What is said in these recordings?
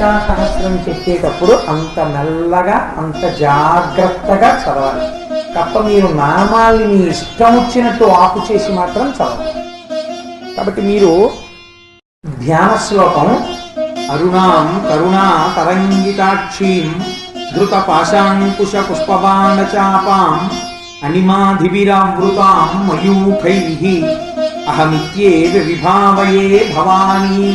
లలితా సహస్రం చెప్పేటప్పుడు అంత మెల్లగా అంత జాగ్రత్తగా చదవాలి. తప్ప మీరు నామాల్ని మీ ఇష్టం వచ్చినట్టు ఆపు చేసి మాత్రం చదవాలి. కాబట్టి మీరు ధ్యాన శ్లోకం అరుణాం కరుణా తరంగితాక్షీం ధృత పాశాంకుశ పుష్పబాణచాపాం అనిమాధివిరావృతాం మయూఖై అహమిత్యేవ విభావయే భవానీ.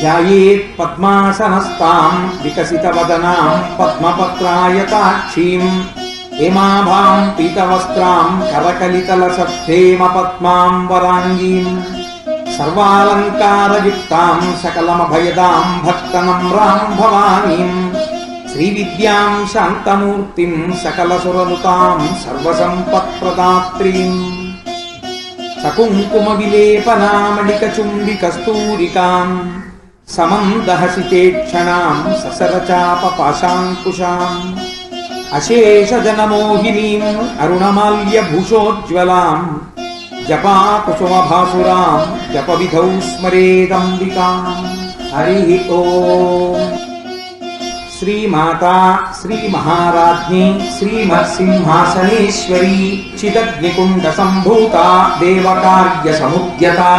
ధ్యాయేత్ పద్మాసనస్తాం వికసితవదనాం పద్మపత్రాయతాక్షీం హేమాభాం పీతవస్త్రాం కరకలితలసద్ధేమ పద్మాం వరాంగీం సర్వాలంకారయుక్తాం సకలమభయదాం భక్తనమ్రాం భవానీం శ్రీవిద్యాం శాంతమూర్తిం సకలసురనుతాం సర్వసంపత్ప్రదాత్రీం సకుంకుమ समं दहसि ते क्षणां ससरचापपाशाङ्कुशाम्। अशेषजनमोहिनीम् अरुणमाल्यभूषोज्ज्वलाम् जपाकुसुमभासुराम् जपविधौ स्मरेदम्बिकाम्। हरिः ओ श्रीमाता श्रीमहाराज्ञी श्रीमत्सिंहासनेश्वरी चिदग्निकुण्डसम्भूता देवकार्यसमुद्यता।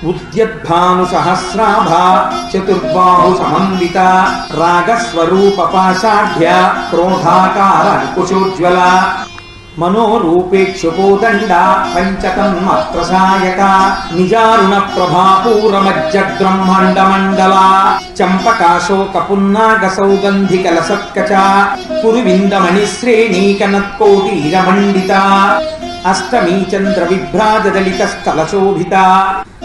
శ్రీమాతా శ్రీ ఉద్యద్భాను సహస్రాభ చతుర్బాహు సమన్విత రాగస్వరూప పాశాఢ్య క్రోధాకార కుశోజ్వల మనోరూపేక్షుకోదండ పంచతన్మాత్రసాయక నిజారుణ ప్రభాపూరమజ్జగ్బ్రహ్మాండ మండల చంపకాశోక పున్నాగ సౌగంధిక లసత్కచ కురువిందమణి శ్రేణీకనత్కోటీరమండిత అష్టమీ చంద్ర విభ్రాజదలిత స్థల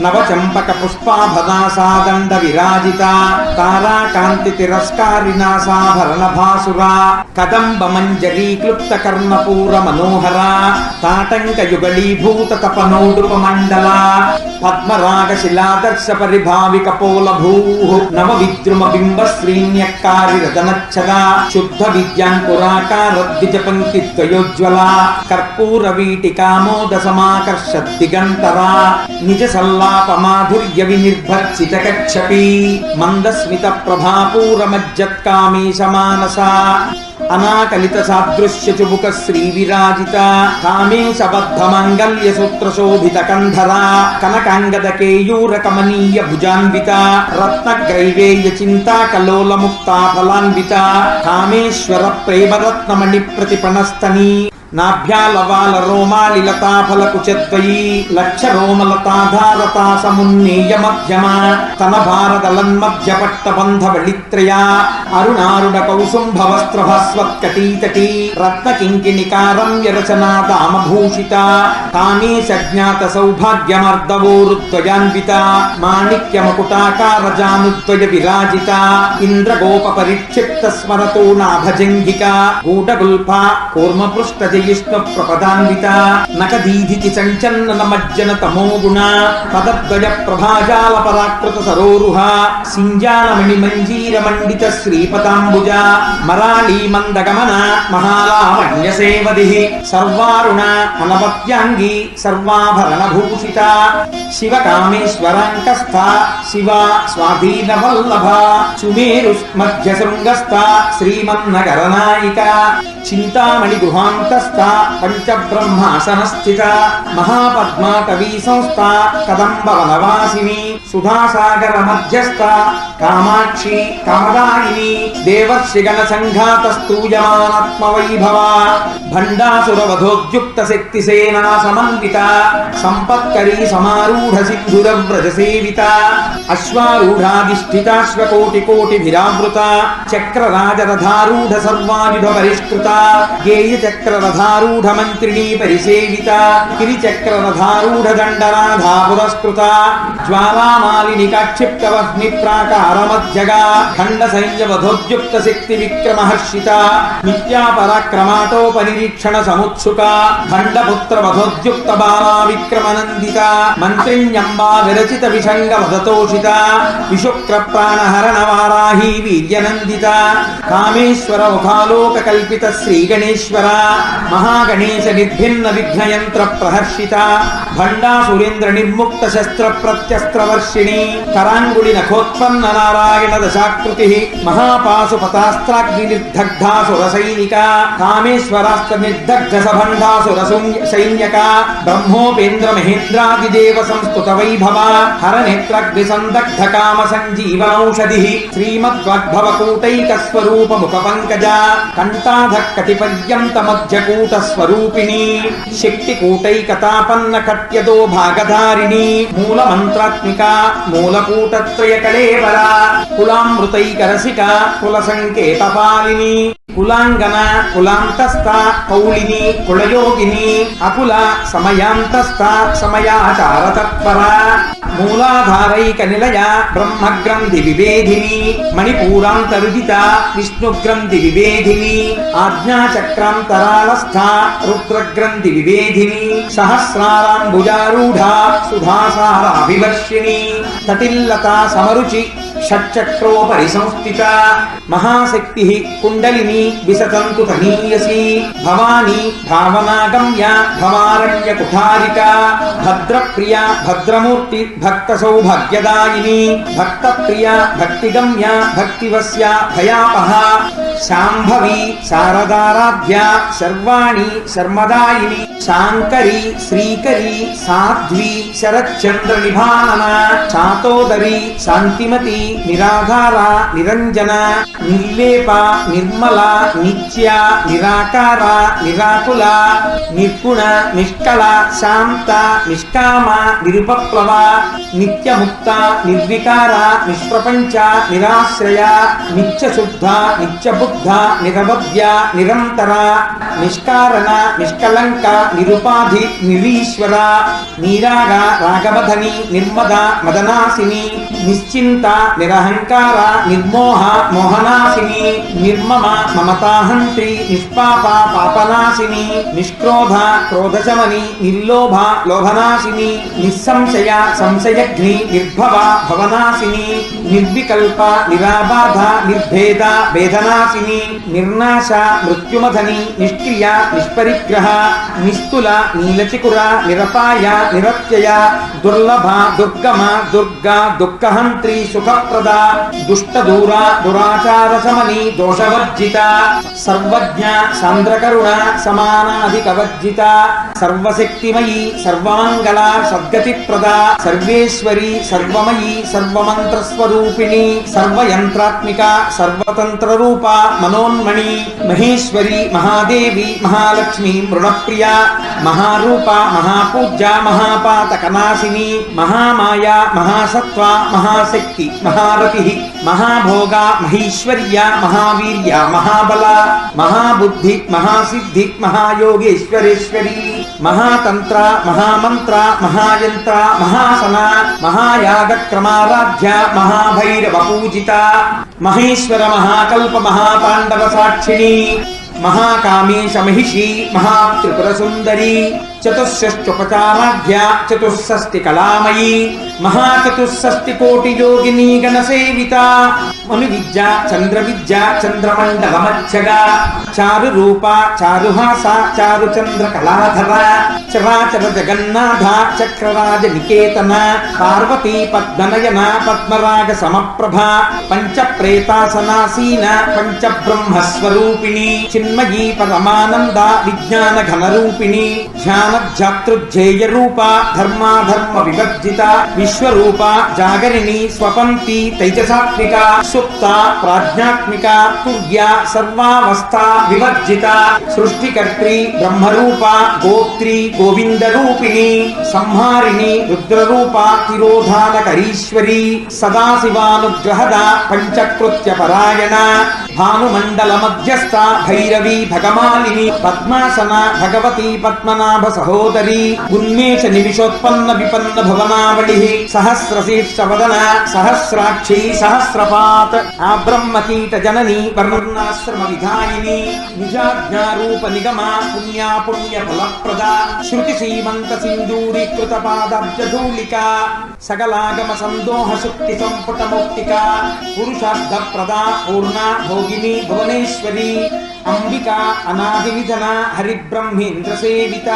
నవచంపక పుష్పాభదాసాదండ విరాజిత తారాకాంతి తిరస్కారిణా సాభరణ భాసురా కదంబ మంజరీ క్లుప్త కర్ణపూర మనోహర తాటంక యుగళీభూత తపనోడుప మండల పద్మరాగ శిలాదర్శ పరిభావిక పోల భూ నవ విద్రుమ బింబ శ్రీన్యక్కారి రదనచ్చద శుద్ధ విద్యాంకురాకార ద్విజ పంక్తి ద్వయోజ్వల కర్పూర వీటికామోద సమాకర్ష దిగంతరా నిజ సల్లాప మాధుర్య వినిర్భర్చిత కక్షపి మందస్మిత ప్రభాపూర మజ్జత్కామీశ అనాకలిత సాదృశ్య చుబుక శ్రీ విరాజిత కామేశ బద్ధ మాంగల్య సూత్ర శోభిత కనకాంగద కేయూర కమనీయ భుజాన్విత రత్న గ్రైవేయ చింతా కలోల ముక్తా ఫలాన్విత కామేశ్వర ప్రేమరత్నమణి ప్రతిపణస్తని నాభ్యాలవాల రోమాలి లతాఫల లక్ష రోమలతాధారతా సమున్నీయ మధ్యమా తన భారదలన్మధ్య పట్ట బంధ వళిత్రయ అరుణారుణ కౌసుంభ వస్త్ర భస్వత్కటీతటీ రత్న కింకిణికారం రచనా దామభూషిత కామే సజ్ఞాత సౌభాగ్యమర్దవోరుద్వయాన్విత మాణిక్య మకుటాకార జానుద్వయ విరాజిత ఇంద్రగోప పరిక్షిప్త స్మరతో నాభజంగిక గూఢగుల్ఫ కూర్మ పృష్ఠ ప్రపదాన్విత నకదీధికి సంచన్న మజ్జన తమోగుణ పదద్వయ ప్రభాజాల పరాకృత సరోరుహ సింజానమణి మంజీర మండిత శ్రీపతాంబుజ మరాళీ మందగమన మహాలావణ్య సేవది సర్వారుణ అనవత్యాంగి సర్వాభరణ భూషిత శివ కామేశ్వరాంకస్థ శివ స్వాధీన వల్లభ సుమేరు మధ్య శృంగస్థ శ్రీమన్నగరనాయిక చింతామణి గృహాంతస్థ పంచబ్రహ్మాసన స్థిత మహాపద్మాటవీ సంస్థ కదంబ వనవాసిని సుధాసాగర మధ్యస్థ కామాక్షి కామదాయిని దేవర్షిగణ సంఘాత స్తూయమానాత్మ వైభవ భండాసుర వధోద్యుక్త శక్తి సేనా సమన్విత సంపత్కరీ సమారూఢ సింధుర వ్రజ సేవిత అశ్వారూఢాధిష్ఠితాశ్వకోటి కోటి విరావృత చక్ర రాజరథారూఢ సర్వాయుధ పరిష్కృత గేయ చక్రరథ రథ రథారూఢ మంత్రిణీ పరిసేవిత గిరిచక్ర రథారూఢ దండనాథా పురస్కృత జ్వాలామాలిని కాక్షిప్త వహ్ని ప్రాకార మధ్యగా ఖండ సైన్య వధోద్యుక్త శక్తి విక్రమహర్షిత నిత్యా పరాక్రమాటోపనిరీక్షణ సముత్సుక ఖండపుత్ర వధోద్యుక్త బాలా విక్రమనందిత మంత్రిణ్యంబా విరచిత విషంగ వదతోషిత విశుక్ర ప్రాణహరణ వారాహి వీర్యనందిత కామేశ్వర ముఖాలోక కల్పిత శ్రీ గణేశ్వర మహాగణేశ నిర్భిన్న విఘ్నయంత్ర ప్రహర్షిత భండాసురేంద్ర నిర్ముక్త శస్త్ర ప్రత్యస్త్రవర్షిణి కరాంగుడి నఖోత్పన్న నారాయణ దశాకృతి మహాపాశుపతాస్త్రాగ్ని నిర్దగ్ధాసుర సైనిక కామేశ్వరాస్త్ర నిర్దగ్ధ సభండాసుర సైన్యక బ్రహ్మోపేంద్ర మహేంద్రాదిదేవ సంస్తుత వైభవ హర నేత్రాగ్ని సందగ్ధ కామ సంజీవనౌషధి శ్రీమద్వద్భవ కూటైక స్వరూప ముఖ పంకజ కంఠాధ కటిపర్యంత మధ్యకూ మధ్య కూట స్వరూపిణి శక్తి కూటైకతాపన్న కట్యదో భాగధారిణి మూల మంత్రాత్మిక మూలకూటత్రయ కళేవర కులామృతైక రసిక కుల సంకేత పాలిని కులాంగన కులాంతస్థ కౌళిని కులయోగిని అకుల సమయాంతస్థ సమయాచార తత్పర మూలాధారైక నిలయ బ్రహ్మగ్రంథి వివేధిని మణిపూరాంతరుదిత విష్ణుగ్రంథి వివేధిని ఆజ్ఞాచక్రాంతరాల ఆజ్ఞాచక్రాంతరాళస్థ రుద్రగ్రంథి వివేధిని సహస్రారాంబుజారూఢ సుధాసారాభివర్షిణి తటిల్లత సమరుచి షట్చక్రోపరి సంస్థిత మహాశక్తి కుండలిని విసతంతు తనీయసి భవానీ భావనాగమ్య భవారణ్య కుఠారిక భద్రప్రియ భద్రమూర్తి భక్త సౌభాగ్యదాయిని భక్త ప్రియ భక్తిగమ్య భక్తివస్య భయాపహ శాంభవి శారదారాధ్య సర్వాణి శర్మదాయిని శాంకరి శ్రీకరి సాధ్వి శరచంద్ర నిభానన చాతోదరి శాంతిమతి నిరాధార నిరంజన నిర్లేప నిర్మల నిత్య నిరాకార నిరాకుల నిర్గుణ నిష్కళ శాంత నిష్కామ నిరుపప్లవ నిత్యముక్త నిర్వికార నిష్ప్రపంచ నిరాశ్రయ నిత్యశుద్ధ నిత్యబుద్ధ నిరవద్య నిరంతర నిష్కారణ నిష్కలంక నిరుపాధి నిరీశ్వర నీరాగ రాగవధని నిర్మద మదనాశిని నిశ్చింత నిరహంకార నిర్మోహ మోహనాశిని నిర్మమ మమతాహంత్రి నిష్పాప పాపనాశిని నిష్క్రోధ క్రోధశమని నిర్లోభ లోభనాశిని నిస్సంశయ సంశయగ్ని నిర్భవ భవనాశిని నిర్వికల్ప నిరాబాధ నిర్భేద వేదనాశిని నిర్నాశ మృత్యుమధని నిష్క్రియ నిష్పరిగ్రహ నిస్తుల నీలచికుర నిరపాయ నిరత్యయ దుర్లభ దుర్గమ దుర్గా దుఃఖహంత్రి సుఖ సుఖప్రద దుష్ట దూరా దురాచార సమని దోషవర్జిత సర్వజ్ఞ సాంద్రకరుణ సమానాధికవర్జిత సర్వశక్తిమయీ సర్వమంగళ సద్గతి ప్రద సర్వేశ్వరి సర్వమయీ సర్వమంత్రస్వరూపిణి సర్వయంత్రాత్మిక సర్వతంత్ర రూప మనోన్మణి మహేశ్వరి మహాదేవి మహాలక్ష్మి మృణప్రియ మహారూప మహాపూజ్య మహాపాతకనాశిని మహామాయ మహాసత్వ మహాశక్తి మహా మహారతి మహాభోగా మహేశ్వర్య మహావీర్య మహాబల మహాబుద్ధి మహాసిద్ధి మహాయోగేశ్వరేశ్వరి మహాతంత్ర మహామంత్ర మహాయంత్ర మహాసన మహాయాగక్రమారాధ్య మహాభైరవ పూజిత మహేశ్వర మహాకల్ప మహాపాండవ సాక్షిణి మహాకామేశ మహిషి మహాత్రిపుర సుందరి చతుషష్ట్యుపచారాధ్య చతుషష్టి కళామయీ మహాచతుషష్టి కోటి యోగిని గణ సేవిత మను విద్య చంద్ర విద్య చంద్రమండల మధ్యగా చారు రూప చారుహాస చారు చంద్ర కళాధర చరాచర జగన్నాథ చక్రరాజ నికేతన పార్వతీ పద్మనయన పద్మరాగ సమప్రభ పంచ ప్రేతాసనాసీన పంచ బ్రహ్మస్వరూపిణి చిన్మయీ పరమానంద విజ్ఞాన ఘనరూపిణి ధ్యాన ధ్యాతృధ్యేయ రూప ధర్మాధర్మ వివర్జిత విశ్వరూప జాగరిణి స్వపంతి తైజసాత్మిక సుప్త ప్రాజ్ఞాత్మిక తుర్య సర్వావస్థ వివర్జిత సృష్టికర్త్రి బ్రహ్మరూప గోత్రి గోవింద రూపిణి సంహారిణి రుద్రరూప తిరోధానకరీశ్వరి సదాశివానుగ్రహద పంచకృత్య పరాయణ భానుమండల మధ్యస్థ భైరవి భగమాలిని పద్మాసన భగవతి పద్మనాభ సహోదరి ఉన్మేష నిమిషోత్పన్న విపన్న భవనావళి సహస్రశీర్ష వదన సహస్రాక్షి సహస్రపాత్ ఆ బ్రహ్మకీట జనని వర్ణాశ్రమ విధాయిని నిజాజ్ఞారూప నిగమ పుణ్యా పుణ్య ఫలప్రద శృతి సీమంత సింధూరీకృత పాదాబ్జధూళిక సకలాగమ సందోహ శక్తి సంపుట మౌక్తిక పురుషార్థ ప్రదా పూర్ణ భోగిని భువనేశ్వరి అంబికా అనాది నిధన హరిబ్రహ్మేంద్ర సేవిత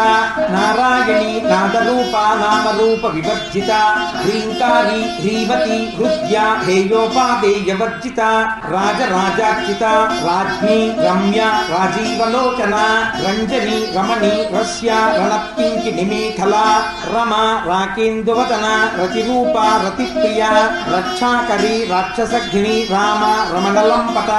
నారాయణి నాదరూప నామరూప వివర్జిత హ్రీంకారి హ్రీమతి హృద్య హేయోపాదేయవర్జిత రాజరాజార్చిత రాజ్ఞి రమ్య రాజీవలోచన రంజని రమణి రస్య రణప్పింకి నిమేఖల రమ రాకేందువదన రతిరూప రతిప్రియ రక్షాకరి రాక్షసఘ్ని రామ రమణలంపట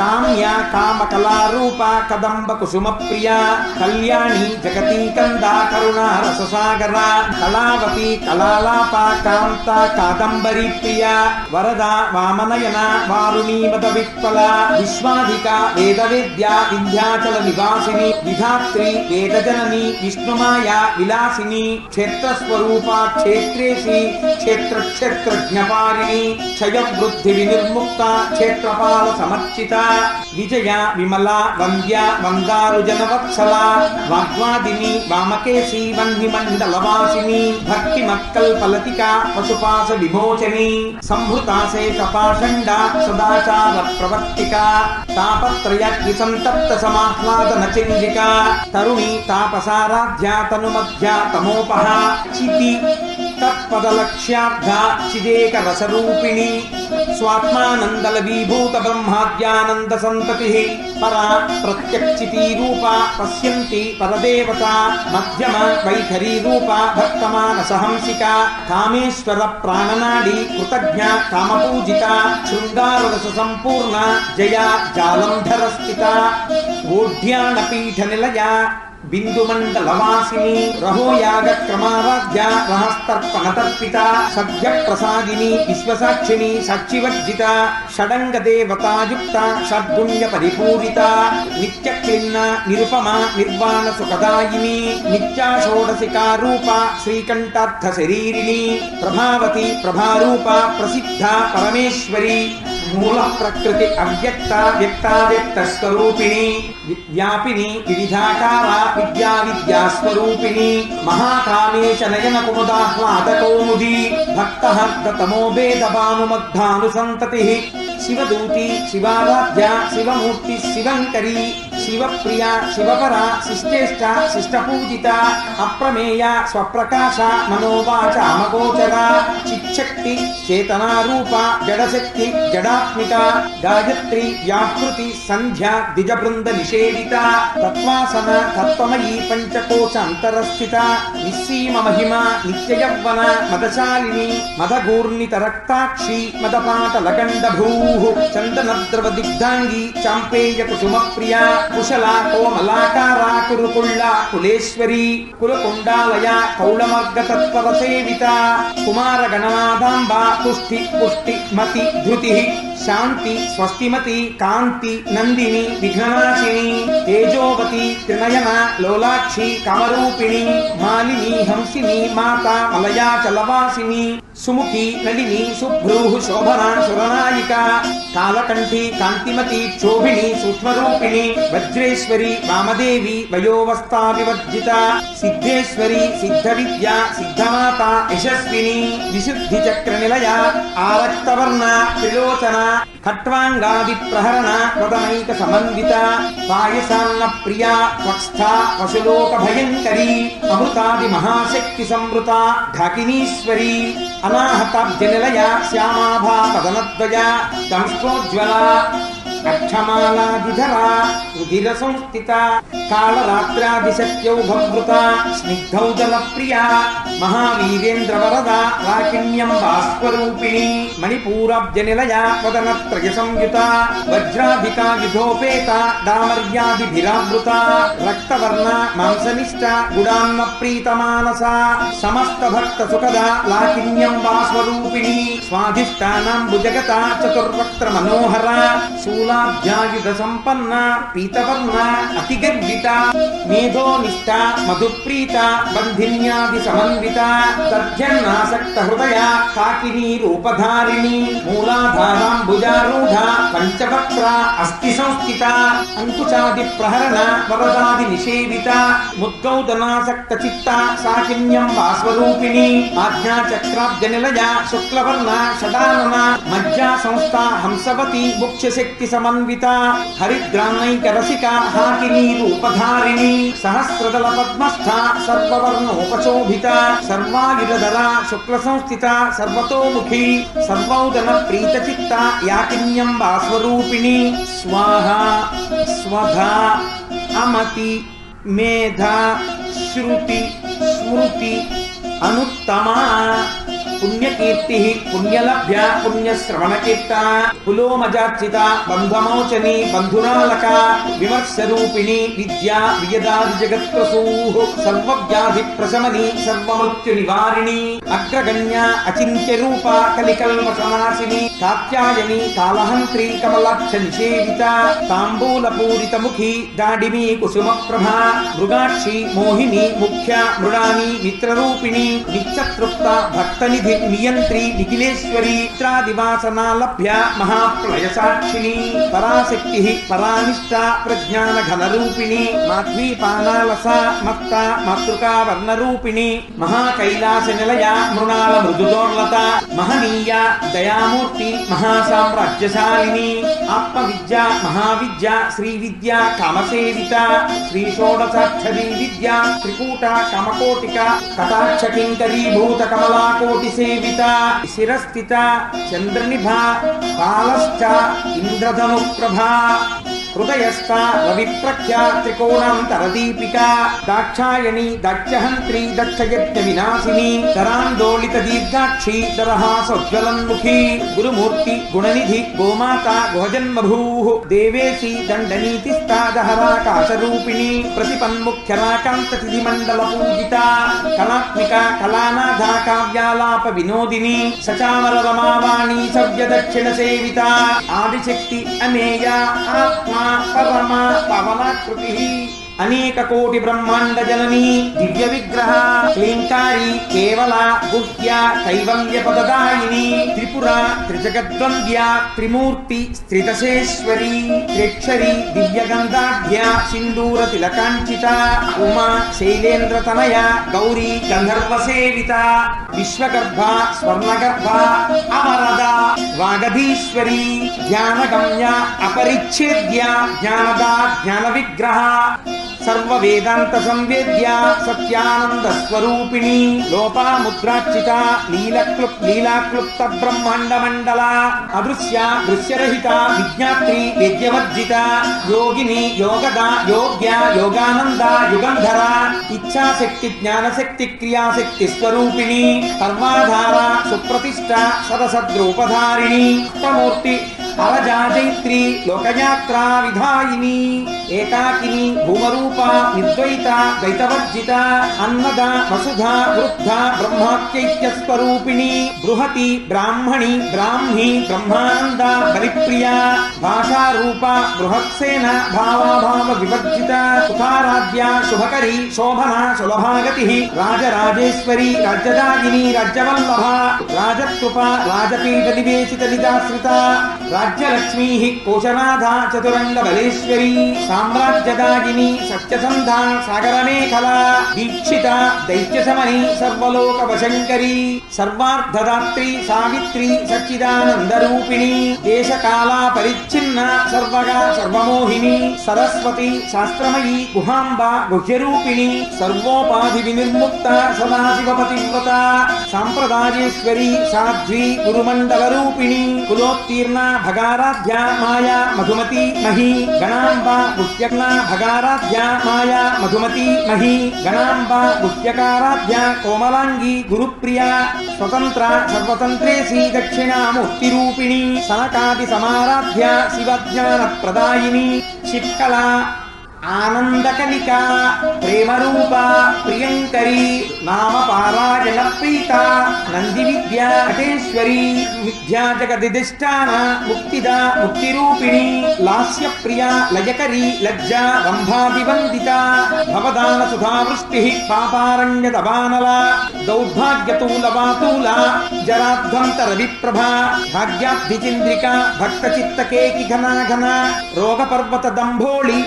కామ్య కామకలారు కామకళారూప కదంబ కుసుమ ప్రియా కళ్యాణి జగతీ కందా కరుణా రససాగర కళావతి కళాలాప కాంత కాదంబరి ప్రియా వరద వామనయన వారుణీ మద విప్లవ విశ్వాధిక వేద విద్య వింధ్యాచల నివాసిని విధాత్రి వేద జనని విష్ణుమాయ విలాసిని క్షేత్రస్వరూప క్షేత్రేసి క్షేత్ర క్షేత్రజ్ఞపారిణి క్షయ వృద్ధి వినిర్ముక్త క్షేత్రపాల సమర్చిత విజయ విమలా వంద్య వంగారు వాగ్వాదిని వామకేశి వన్హి మండలవాసిని భక్తి మక్కల్ ఫలతిక పశుపాస విమోచని సంభృతాసే పాషండ సదాచార ప్రవర్తిక తాపత్రయాగ్ని సంతప్త సమాహ్లాద నచింజిక తరుణి తాపసారాధ్యా తనుమధ్యా తమోపహ చితి తత్పదలక్ష్యార్థ చిదేక రసరూపిణి స్వాత్మానందల విభూత బ్రహ్మాద్యానంద సంతతి పరా ప్రత్యక్షితీ రూప పశ్యంతి పరదేవత మధ్యమ వైఖరీ రూప భక్తమానస హంసిక కామేశ్వర ప్రాణనాడి కృతజ్ఞ కామపూజిత శృంగారరస సంపూర్ణ జయా జాలంధరస్థిత ఓఢ్యాన పీఠ నిలయ बिन्दुमण्डलवासिनी रहोयागक्रमाराध्या रहस्तर्पणतर्पिता, सद्यप्रसादिनी, विश्वसाक्षिणी साक्षिवर्जिता षडङ्गदेवतायुक्ता षड्गुण्यपरिपूरिता नित्यक्लिन्ना, निरुपमा, निर्वाणसुखदायिनी नित्या षोडशिका रूपा, श्रीकण्ठार्थशरीरिणी, प्रभावती, प्रभारूपा, प्रसिद्धा, परमेश्वरी। రూప శ్రీకంఠార్థ శరీరిణి ప్రభావతి ప్రభారూప ప్రసిద్ధ పరమేశ్వరి మూల ప్రకృతి అవ్యక్త వ్యక్తావ్యక్త స్వరూపిణి వ్యాపిని వివిధాకార విద్యా విద్యా స్వరూపిణి మహాకామేశ నయన కుముదాహ్లాద కౌముది భక్తహర్ద తమోభేద భానుమగ్ధాను సంతతి శివదూతి శివారాధ్య శివమూర్తి శివంకరి శివప్రియ శివపర శిష్టేష్ట శిష్టపూజిత అప్రమేయ స్వప్రకాశ మనోవాచ అమగోచర చిచ్చక్తి చేతనారూప జడశక్తి జడాత్మిక గాయత్రి వ్యాకృతి సంధ్య ద్విజబృంద నిషేధిత తత్వాసన తత్వమయీ పంచకోశ అంతరస్థిత నిస్సీమ మహిమ నిత్యయవ్వన మదశాలిని మదగూర్ణిత రక్తాక్షి మదపాట లగండ భూ చందనద్రవ దిగ్ధాంగి చాంపేయ కుసుమ ప్రియా కుశల కోమలాకార కురుకుళ్ళ కులేశ్వరి కులకుండాలయ కౌళమర్గ కుమార గణనాదాంబ పుష్టి పుష్టి మతి ధృతి శాంతి స్వస్తిమతి కాంతి నందిని విఘ్ననాశిని తేజోవతి త్రినయన లోలాక్షి కమరూపిణి మాలిని హంసిని మాత మలయాచలవాసిని సుముఖి నళిని సుభ్రూహు శోభన సురనాయిక కాలకంఠి కాంతిమతి క్షోభిణి సూక్ష్మరూపిణి వజ్రేశ్వరి వామదేవి వయోవస్థా వివర్జిత సిద్ధేశ్వరి సిద్ధ విద్య సిద్ధమాత యశస్విని విశుద్ధి చక్ర నిలయ ఆరక్తవర్ణ త్రిలోచన ఖట్వాంగాది ప్రహరణ వదనైక సమన్విత పాయసాన్న ప్రియా వక్స్థ పశులోక భయంకరీ అమృతాది మహాశక్తి సంవృత ఢాకినీశ్వరి అనాహతాబ్జ నిలయ శ్యామాభా పదనద్వయ దంష్టోజ్వల అక్షమాలాదిధర రుధిర సంస్థిత కాళరాత్రాదిశక్యౌభవృత స్నిగ్ధౌదల ప్రియా మహావీరేంద్ర వరద రాకిణ్యం భాస్వరూపిణి మణిపూరబ్జ నిలయ వదన సంయుత వజ్రాధికా విధోపేత డామర్యాదిభిరావృత రక్తవర్ణ మాంసనిష్ట గుడాన్న ప్రీతమానస సమస్త భక్త సుఖద లాకిన్యం వాస్వరూపిణి స్వాధిష్టానాం భుజగత చతుర్వక్త్ర మనోహర శూలాభ్యాయుధ సంపన్న పీతవర్ణ అతి గర్విత మేధోనిష్ట మధుప్రీత బంధిన్యాది సమన్విత తర్జన్నాసక్త హృదయ కాకినీ రూపధారిణి మూలాధారాంబుజారూఢ పంచవక్త్ర అస్థి సంస్థిత అంకుశాది ప్రహరణ వరదాది నిషేవిత ముద్గౌదనాసక్త చిత్త సాకిన్యం వాస్వరూపిణి ఆజ్ఞాచక్రాబ్జ నిలయ శుక్లవర్ణ షడానన మధ్య సంస్థ హంసవతి ముఖ్య శక్తి సమన్విత హరిద్రాన్నైక రసిక హాకినీ రూపధారిణి సహస్రదల పద్మస్థ సర్వవర్ణోపశోభిత సర్వాయుధర శుక్ల సంస్థిత సర్వతోముఖి సర్వౌదన ప్రీత చిత్త యాకిన్యం వాస్వరూపిణి స్వాహ స్వధ అమతి మేధ శృతి స్మృతి అనుత్తమా పుణ్యకీర్తి పుణ్యలభ్య పుణ్యశ్రవణకీర్త పులోమజార్చిత బంధమోచని బంధురాలక విమర్శరూపిణి విద్యా వియదాది జగత్ప్రసూః సర్వవ్యాధి ప్రశమని సర్వమృత్యు నివారిణి అగ్రగణ్య అచింత్య రూప కలికల్మషనాశిని కాత్యాయని కాలహంత్రి కమలాక్ష నిషేవిత తాంబూల పూరిత ముఖి దాడిమి కుసుమ ప్రభ మృగాక్షి మోహిని ముఖ్య మృణాని మిత్రరూపిణి నిత్యతృప్త భక్తనిధి నియంత్రి నిఖిలేశ్వరి చిత్రాదివాసనాలభ్య మహాప్రళయ సాక్షిని పరాశక్తి పరానిష్ట ప్రజ్ఞాన ఘనరూపిణి మాధ్వీపానాలస మత్త మాతృకా వర్ణరూపిణి మహాకైలాస నిలయ మృణాల మృదుదోర్లత మహనీయ దయామూర్తి మహాసామ్రాజ్యశాలిని ఆత్మవిద్య మహావిద్య శ్రీ విద్య కామసేవిత శ్రీ షోడశాక్షరీ విద్య త్రికూట కమకోటిక కటాక్ష కింకరీభూత కమలాకోటి सेविता शिरस्थिता चन्द्रनिभा कालश्च इन्द्रधनुप्रभा। హృదయస్థ రవిప్రఖ్య త్రికోణాంతరదీపికా దాక్షాయణి దక్షహంత్రి దక్షయజ్ఞ వినాశిని దరాందోళిత దీర్ఘాక్షి దరహాసోజ్వలన్ముఖి గురుమూర్తి గుణనిధి గోమాత గుహజన్మభూ దేవేశి దండనీతిస్తాదహరాకాశరూపిణి ప్రతిపన్ముఖ్యరాకాంతతిథి మండల పూజిత కళాత్మిక కళానాథ కావ్యాలాప వినోదిని సచామర రమావాణి సవ్య దక్షిణ సేవిత ఆదిశక్తి అమేయ ఆత్మా সদমা সদমা পাবনা কৃতি అనేక కోటి బ్రహ్మాండ జనని దివ్య విగ్రహ క్లీంకారి కేవల గుహ్య కైవల్య పదదాయిని త్రిపుర త్రిజగద్వంద్య త్రిమూర్తి స్థితశేశ్వరి త్రిక్షరి దివ్య గంధాఢ్య సింధూర తిలకాంచిత ఉమా శైలేంద్ర తనయ గౌరీ గంధర్వ సేవిత విశ్వగర్భ స్వర్ణగర్భ అమరద వాగధీశ్వరి జ్ఞానగమ్య అపరిచ్ఛేద్య జ్ఞానదా జ్ఞాన విగ్రహ సర్వ వేదాంత సంవేద్య సత్యానంద స్వరూపిణి లోపాముద్రార్చిత నీలక్లు నీలాక్లుప్త బ్రహ్మాండ మండల అదృశ్య దృశ్యరహిత విజ్ఞాత్రి విద్యవర్జిత యోగిని యోగద యోగ్య యోగానంద యుగంధర ఇచ్ఛాశక్తి జ్ఞానశక్తి క్రియాశక్తి స్వరూపిణి సర్వాధార సుప్రతిష్ట సదసద్రూపధారిణి అష్టమూర్తి అలజాజైత్రి లోకయాత్రా విధాయిని ఏకాకిని భూమరూప నిర్ద్వైత ద్వైతవర్జిత అన్నద వసుధ వృద్ధ బ్రహ్మాఖ్యైక్య స్వరూపిణి బృహతి బ్రాహ్మణి బ్రాహ్మి బ్రహ్మానంద బలిప్రియ భాషారూప బృహత్సేన భావాభావ వివర్జిత సుఖారాధ్య శుభకరి శోభన సులభాగతి రాజరాజేశ్వరి రాజ్యదాగిని రాజ్యవల్లభ రాజకృప రాజపీఠ నివేశిత నిజాశ్రిత రాజ్యలక్ష్మీ కోశనాథ చతురంగ బలేశ్వరి సామ్రాజ్యదాగిని సత్యసంధ సాగరమేఖల దీక్షిత దైత్యసమని సర్వలోక వశంకరి సర్వార్ధదాత్రి సావిత్రి సచ్చిదానందరూపిణి దేశకాల పరిచ్ఛిన్న సర్వగా సర్వమోహిని సరస్వతి శాస్త్రమయీ గుహాంబ గుహ్యరూపిణి సర్వోపాధి వినిర్ముక్త సదాశివ పతివ్రత సాంప్రదాయేశ్వరి సాధ్వి గురుమండల రూపిణి కులోత్తీర్ణ భగారాధ్య మాయా మధుమతి మహి గణాంబ గుహ్యగ్నా భగారాధ్య మాయా మధుమతి మహి గణాంబ గుహ్యకారాధ్య కోమలాంగి గురుప్రియ స్వతంత్ర సర్వతంత్రేసి దక్షిణాముక్తిరూపిణి సనకాది సమారాధ్య శివజ్ఞాన ప్రదాయిని ఆనందకలిక ప్రేమరూప ప్రియంకరి నామ పారాయణ ప్రీత నంది విద్య నటేశ్వరి విద్యా జగదిష్టాన ముక్తిద ముక్తిరూపిణి లాస్య ప్రియ లయకరి లజ్జా రంభాదివందిత భవదాన సుధావృష్టి పాపారణ్య దవానల దౌర్భాగ్యతూల వాతూల జరాధ్వంతర విప్రభ భాగ్యాబ్ధిచింద్రిక భక్త చిత్తకేకి ఘనా ఘన రోగ పర్వత దంభోళి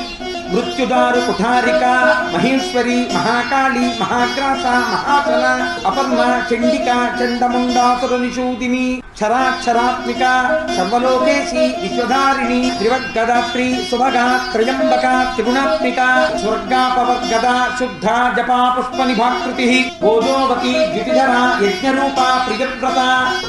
మృత్యుదారు కుఠారిక మహేశ్వరి మహాకాళి మహాగ్రాస మహాచల అపర్ణ చండిక చండముండాసుర నిషూదిని క్షరాక్షరాత్మిక సర్వలోకేశి విశ్వధారిణి త్రివద్గదాత్రి శుభగా త్రయంబక త్రిగుణాత్మిక స్వర్గాపవద్గద శుద్ధ జపా పుష్ప నిభాకృతి ఓజోవతి ద్యుతిధర యజ్ఞరూప ప్రియవ్రత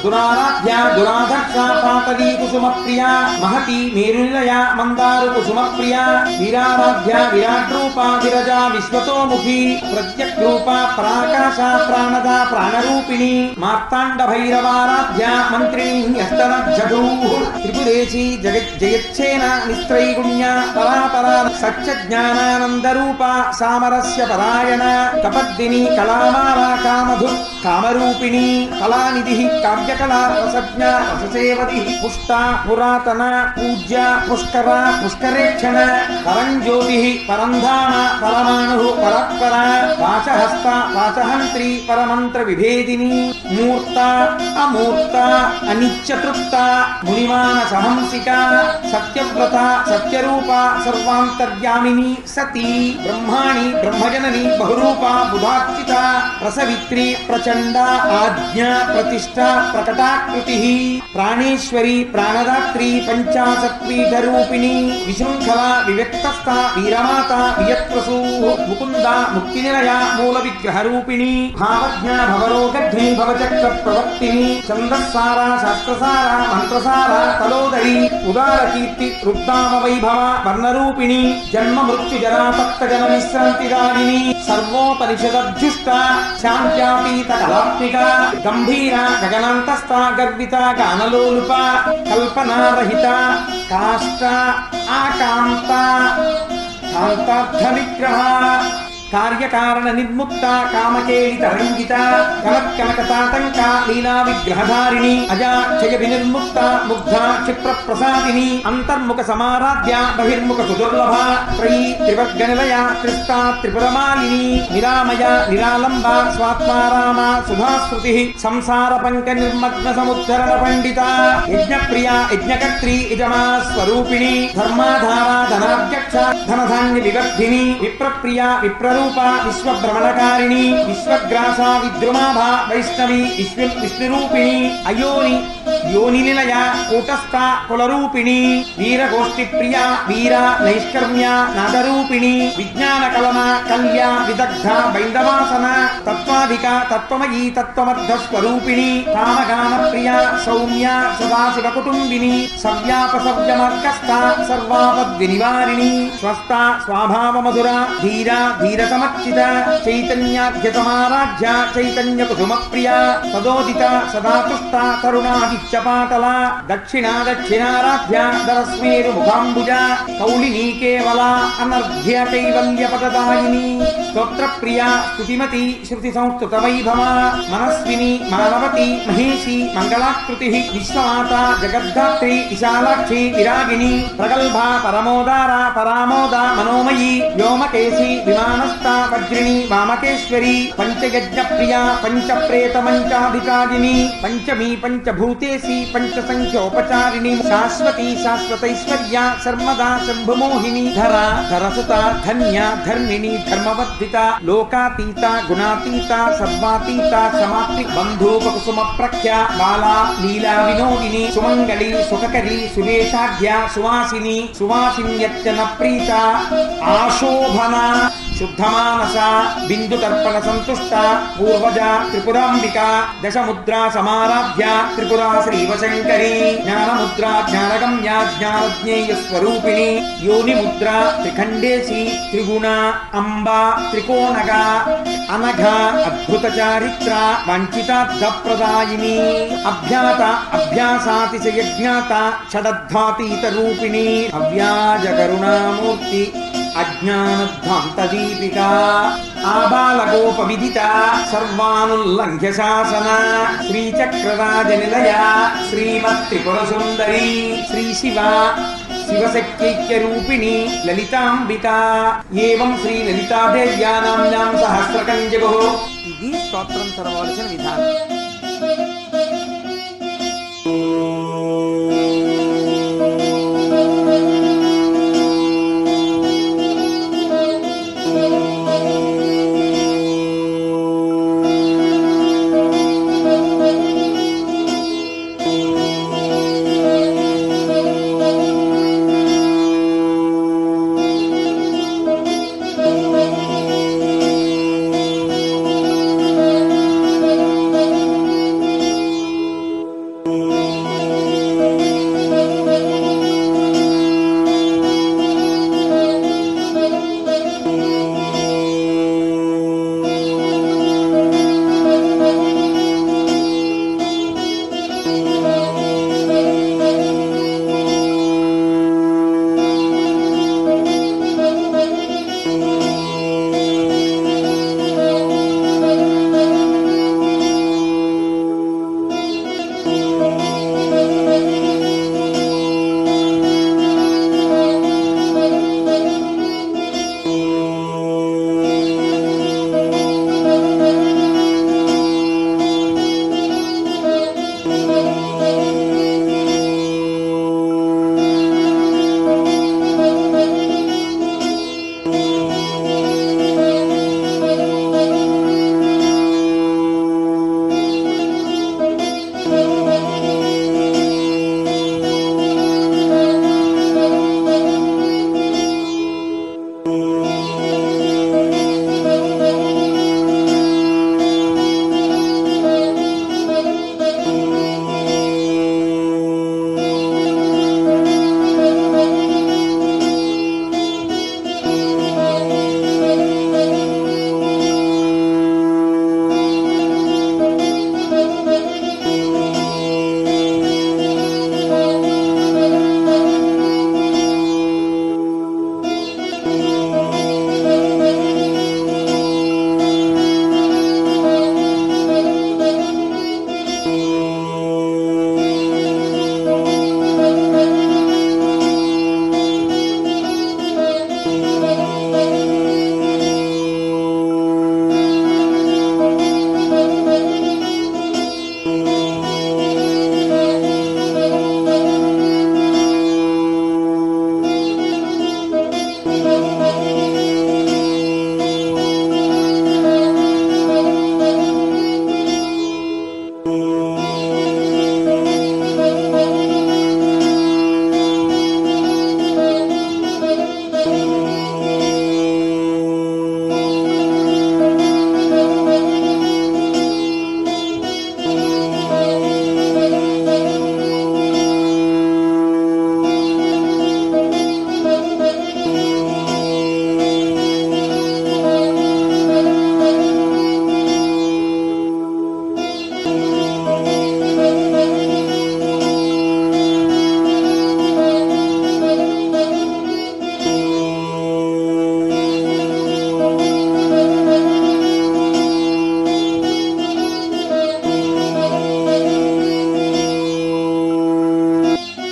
దురారాధ్య దురాధక్ష పాతలీ కుసుమ ప్రియ మహతి మేరునిలయ మందారు కుసుమ ప్రియ వీరారా విరాట్ విరాట్రూపా విరజా విశ్వతోముఖి ప్రత్యక్ రూప ప్రాకాశ ప్రాణద ప్రాణరూపిణి మార్తాండ భైరవారాధ్య మంత్రిణి అష్టరజ్జూ త్రిపురేశి జగత్ జయచ్చేన నిస్త్రైగుణ్య పరాపర సత్య జ్ఞానానంద రూప సామరస్య పరాయణ కపద్దిని కళామాల కామధు కామరూపిణి కళానిధి కావ్యకళా రసజ్ఞ రససేవతి పుష్ట పురాతన పూజ్య పుష్కర పుష్కరేక్షణ పరంజ్యోతి परौतिः परन्धाना परमाणुः परक्परा वाचहस्ता वाचहन्त्री परमन्त्रविभेदिनी मूर्ता अमूर्ता अनित्यतृप्ता मुनिमानसहंसिका सत्यव्रता सत्यरूपा सर्वान्तर्यामिनी सती ब्रह्माणि ब्रह्मजननी बहुरूपा बुधार्चिता प्रसवित्री प्रचण्डा आज्ञा प्रतिष्ठा प्रकटाकृतिः प्राणेश्वरी प्राणदात्री पञ्चाशत्पीठरूपिणी विशृङ्खला विव्यक्तस्था వీరమాత వియత్ప్రసూ ముకుంద ముక్తి నిలయ మూల విగ్రహ రూపిణి భావజ్ఞ భవరోగఘ్ని భవచక్ర ప్రవర్తిని ఛందస్సార శాస్త్రసార మంత్రసార తలోదరి ఉదార కీర్తి రుద్దామ వైభవ వర్ణరూపిణి జన్మ మృత్యు జరా తప్త జన విశ్రాంతిదారిణి సర్వోపనిషదధ్యుష్ట శాంత్యాతీత కళాత్మిక గంభీర గగనాంతస్థ గర్విత గానలోలుప కల్పనారహిత కాష్ట ఆకాంత కాంతార్థ విగ్రహ కార్యకారణ నిర్ముక్త కామకేళి తరంగిత కనకనకతాటంక లీలా విగ్రహధారిణి అజాక్షయ వినిర్ముక్త ముగ్ధ క్షిప్ర ప్రసాదిని అంతర్ముఖ సమారాధ్య బహిర్ముఖ సుదుర్లభ త్రయీ త్రివర్గనిలయ త్రిస్తా త్రిపురమాలిని నిరామయ నిరాలంబ స్వాత్మారామ సుధాశ్రుతి సంసార పంక నిర్మగ్న సముద్ధరణ పండిత యజ్ఞప్రియ యజ్ఞకర్త్రి యజమా స్వరూపిణి ధర్మాధార ధనాధ్యక్ష ధనధాన్య వివర్ధిని విప్రప్రియ విశ్వరూప విశ్వభ్రమణకారిణి విశ్వగ్రాస విద్రుమాభా వైష్ణవి విశ్వ విష్ణురూపిణి అయోని యోని నిలయ కూటస్థ కులరూపిణి వీరగోష్ఠి ప్రియ వీర నైష్కర్మ్య నాదరూపిణి విజ్ఞాన కలన కల్య విదగ్ధ బైందవాసన తత్వాధిక తత్వమయీ తత్వమర్థ స్వరూపిణి కామగాన ప్రియ సౌమ్య సదాశివ కుటుంబిని సవ్యాప సవ్యమర్కస్థ సర్వాపద్వి నివారిణి స్వస్థ స్వాభావ మధుర ధీర ధీర సమర్చిత చైతన్యాధ్య సమారాధ్య చైతన్య కుసుమ ప్రియ సదోదిత సదా తుష్ట తరుణాదిత్య పాటల దక్షిణా దక్షిణారాధ్య దరస్మేరు ముఖాంబుజ కౌలినీ కేవల అనర్ఘ్య కైవల్య పదదాయిని స్తోత్ర ప్రియా స్తుతిమతి శృతి సంస్కృత వైభవ మనస్విని మానవతి మహేషి మంగళాకృతి విశ్వమాత జగద్ధాత్రి విశాలాక్షి విరాగిణి ప్రగల్భా పరమోదార పరామోద మనోమయీ వ్యోమకేశి విమానస్థ వజ్రిణి వామకేశ్వరి పంచయజ్ఞ ప్రియా పంచ ప్రేత పంచభూతే त्रयेसी पञ्चसङ्ख्योपचारिणी शाश्वती शाश्वतैश्वर्या सर्वदा शम्भुमोहिनी, धरा, धरसुता, धन्या, धर्मिणी, धर्मवर्धिता, लोकातीता, गुणातीता, सर्वातीता, समाप्ति, बन्धूपकुसुमप्रख्या, बाला, लीला विनोदिनी, सुमङ्गली, सुखकरी सुरेशाढ्या सुवासिनी सुवासिन्यत्यन प्रीता, आशोभना, शुद्धमानसा बिन्दुतर्पण संतुष्टा पूर्वजा, त्रिपुराम्बिका, दशमुद्रा समाराध्या त्रिपुरा త్రిపురాంబిక దశముద్రా జ్ఞానముద్రా జ్ఞానగమ్యా జ్ఞానజ్ఞేయ స్వరూపిణి యోనిముద్ర త్రిఖండేసి త్రిగుణ అంబా త్రికోణగా అనఘ అద్భుత చారిత్ర వంచితార్థ ప్రదాయిని అభ్యాత అభ్యాసాతిశయజ్ఞాత షడద్ధాతీత రూపిణి అవ్యాజ కరుణామూర్తి అజ్ఞానధ్వంత దీపిక ఆబాలగోప విదిత సర్వానుల్లంఘ్య శాసన శ్రీచక్రరాజ నిలయ శ్రీమత్ త్రిపుర సుందరి శ్రీ శివ శివశక్త్యైక్యరూపిణి లలితాంబిక ఏం శ్రీ లలితాదేవ్యా నామ్నాం సహస్రకంజగో ఇది స్తోత్రం చదవలసిన విధానం.